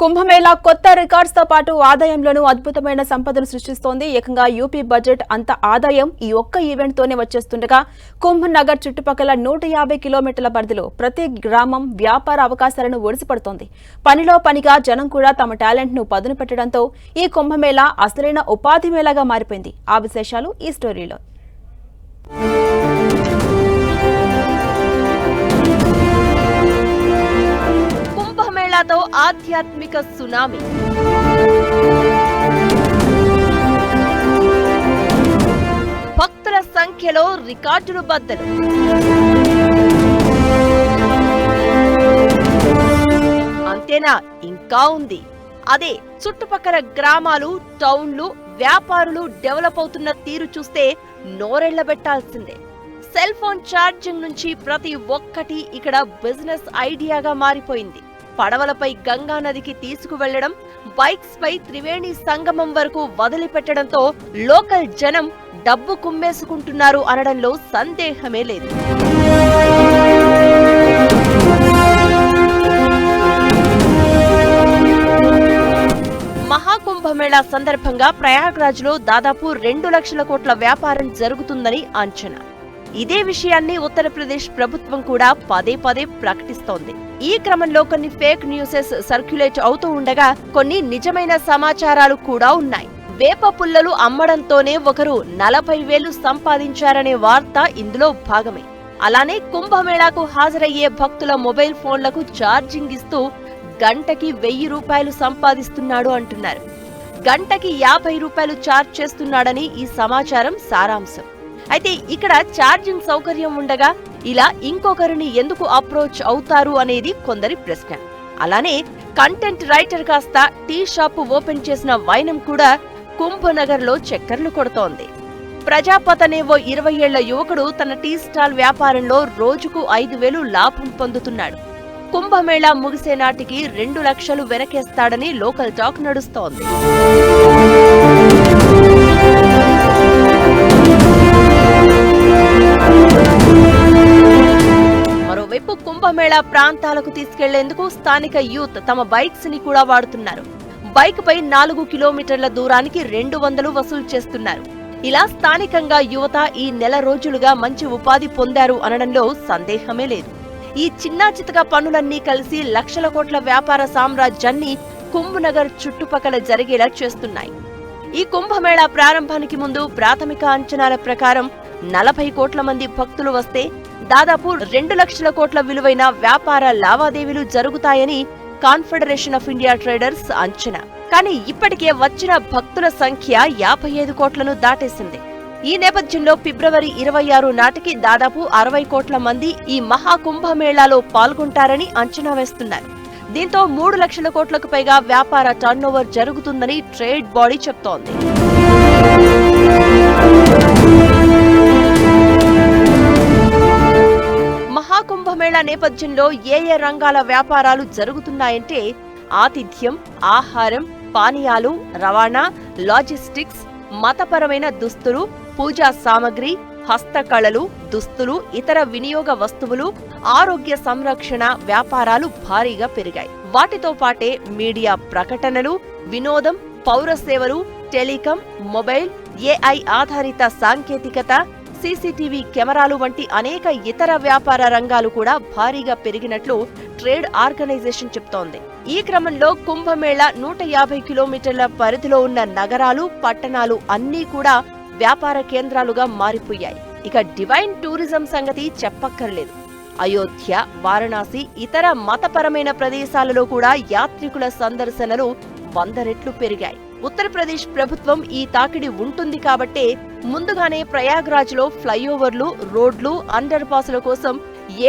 కుంభమేళా కొత్త రికార్డ్స్తో పాటు ఆదాయంలోనూ అద్భుతమైన సంపదను సృష్టిస్తోంది. ఏకంగా యూపీ బడ్జెట్ అంత ఆదాయం ఈ ఒక్క ఈవెంట్తోనే వచ్చేస్తుండగా కుంభనగర్ చుట్టుపక్కల నూట యాభై కిలోమీటర్ల పరిధిలో ప్రతి గ్రామం వ్యాపార అవకాశాలను ఒడిసిపడుతోంది. పనిలో పనిగా జనం కూడా తమ టాలెంట్ను పదును పెట్టడంతో ఈ కుంభమేళా అసలైన ఉపాధి మేళాగా మారిపోయింది. ఆ విశేషాలు ఈ స్టోరీలో. ఆధ్యాత్మిక సునామీ. భక్తుల సంఖ్యలో రికార్డులు బద్దలు. అంతేనా? ఇంకా ఉంది. అదే చుట్టుపక్కల గ్రామాలు టౌన్లు వ్యాపారులు డెవలప్ అవుతున్న తీరు చూస్తే నోరెళ్ళబెట్టాల్సిందే సెల్ ఫోన్ ఛార్జింగ్ నుంచి ప్రతి ఒక్కటి ఇక్కడ బిజినెస్ ఐడియాగా మారిపోయింది. పడవలపై గంగా నదికి తీసుకువెళ్ళడం బైక్స్ పై త్రివేణి సంగమం వరకు వదిలిపెట్టడంతో లోకల్ జనం డబ్బు కుమ్మేసుకుంటున్నారు అనడంలో సందేహమే లేదు. మహాకుంభమేళా సందర్భంగా ప్రయాగ్రాజ్లో దాదాపు రెండు లక్షల కోట్ల వ్యాపారం జరుగుతుందని అంచనా. ఇదే విషయాన్ని ఉత్తరప్రదేశ్ ప్రభుత్వం కూడా పదే పదే ప్రకటిస్తోంది. ఈ క్రమంలో కొన్ని ఫేక్ న్యూసెస్ సర్క్యులేట్ అవుతూ ఉండగా కొన్ని నిజమైన సమాచారాలు కూడా ఉన్నాయి. వేప పుల్లలు అమ్మడంతోనే ఒకరు నలభై వేలు సంపాదించారనే వార్త ఇందులో భాగమే. అలానే కుంభమేళాకు హాజరయ్యే భక్తుల మొబైల్ ఫోన్లకు ఛార్జింగ్ ఇస్తూ గంటకి వెయ్యి రూపాయలు సంపాదిస్తున్నాడు అంటున్నారు. గంటకి యాభై రూపాయలు ఛార్జ్ చేస్తున్నాడని ఈ సమాచారం సారాంశం. అయితే ఇక్కడ ఛార్జింగ్ సౌకర్యం ఉండగా ఇలా ఇంకొకరిని ఎందుకు అప్రోచ్ అవుతారు అనేది కొందరి ప్రశ్న. అలానే కంటెంట్ రైటర్ కాస్త టీ షాప్ ఓపెన్ చేసిన వైనం కూడా కుంభనగర్లో చక్కర్లు కొడుతోంది. ప్రజాపత్ అనే ఓ ఇరవై ఏళ్ళ యువకుడు తన టీ స్టాల్ వ్యాపారంలో రోజుకు ఐదు వేలు లాభం పొందుతున్నాడు. కుంభమేళా ముగిసే నాటికి రెండు లక్షలు వెనకేస్తాడని లోకల్ టాక్ నడుస్తోంది. కుంభమేళా ప్రాంతాలకు తీసుకెళ్ళేందుకు స్థానిక యూత్ తమ బైక్స్ని కూడా వాడుతున్నారు. బైక్ పై నాలుగు కిలోమీటర్ల దూరానికి రెండు వందలు వసూలు చేస్తున్నారు. ఇలా స్థానికంగా యువత ఈ నెల రోజులుగా మంచి ఉపాధి పొందారు అనడంలో సందేహమే లేదు. ఈ చిన్నా చితక పనులన్నీ కలిసి లక్షల కోట్ల వ్యాపార సామ్రాజ్యాన్ని కుంభనగర్ చుట్టుపక్కల జరిగేలా చేస్తున్నాయి. ఈ కుంభమేళా ప్రారంభానికి ముందు ప్రాథమిక అంచనాల ప్రకారం నలభై కోట్ల మంది భక్తులు వస్తే దాదాపు రెండు లక్షల కోట్ల విలువైన వ్యాపార లావాదేవీలు జరుగుతాయని కాన్ఫెడరేషన్ ఆఫ్ ఇండియా ట్రేడర్స్ అంచనా. కానీ ఇప్పటికే వచ్చిన భక్తుల సంఖ్య యాభై ఐదు కోట్లను దాటేసింది. ఈ నేపథ్యంలో ఫిబ్రవరి ఇరవై ఆరు నాటికి దాదాపు అరవై కోట్ల మంది ఈ మహాకుంభమేళాలో పాల్గొంటారని అంచనా వేస్తున్నారు. దీంతో మూడు లక్షల కోట్లకు పైగా వ్యాపార టర్నోవర్ జరుగుతుందని ట్రేడ్ బాడీ చెప్తోంది. కుంభమేళా నేపథ్యంలో ఏ ఏ రంగాల వ్యాపారాలు జరుగుతున్నాయంటే ఆతిథ్యం ఆహారం పానీయాలు రవాణా లాజిస్టిక్స్ మతపరమైన దుస్తులు పూజా సామగ్రి హస్తకళలు దుస్తులు ఇతర వినియోగ వస్తువులు ఆరోగ్య సంరక్షణ వ్యాపారాలు భారీగా పెరిగాయి. వాటితో పాటే మీడియా ప్రకటనలు వినోదం పౌర సేవలు టెలికాం మొబైల్ ఏఐ ఆధారిత సాంకేతికత సీసీటీవీ కెమెరాలు వంటి అనేక ఇతర వ్యాపార రంగాలు కూడా భారీగా పెరిగినట్లు ట్రేడ్ ఆర్గనైజేషన్ చెప్తోంది. ఈ క్రమంలో కుంభమేళ నూట యాభై కిలోమీటర్ల పరిధిలో ఉన్న నగరాలు పట్టణాలు అన్నీ కూడా వ్యాపార కేంద్రాలుగా మారిపోయాయి. ఇక డివైన్ టూరిజం సంగతి చెప్పక్కర్లేదు. అయోధ్య వారణాసి ఇతర మతపరమైన ప్రదేశాలలో కూడా యాత్రికుల సందర్శనలు వంద రెట్లు పెరిగాయి. ఉత్తరప్రదేశ్ ప్రభుత్వం ఈ తాకిడి ఉంటుంది కాబట్టే ముందుగానే ప్రయాగ్రాజ్లో ఫ్లైఓవర్లు రోడ్లు అండర్ పాస్ల కోసం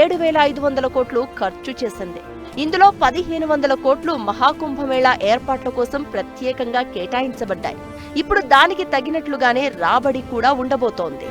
ఏడు వేల ఐదు వందల కోట్లు ఖర్చు చేసింది. ఇందులో పదిహేను వందల కోట్లు మహాకుంభమేళా ఏర్పాట్ల కోసం ప్రత్యేకంగా కేటాయించబడ్డాయి. ఇప్పుడు దానికి తగినట్లుగానే రాబడి కూడా ఉండబోతోంది.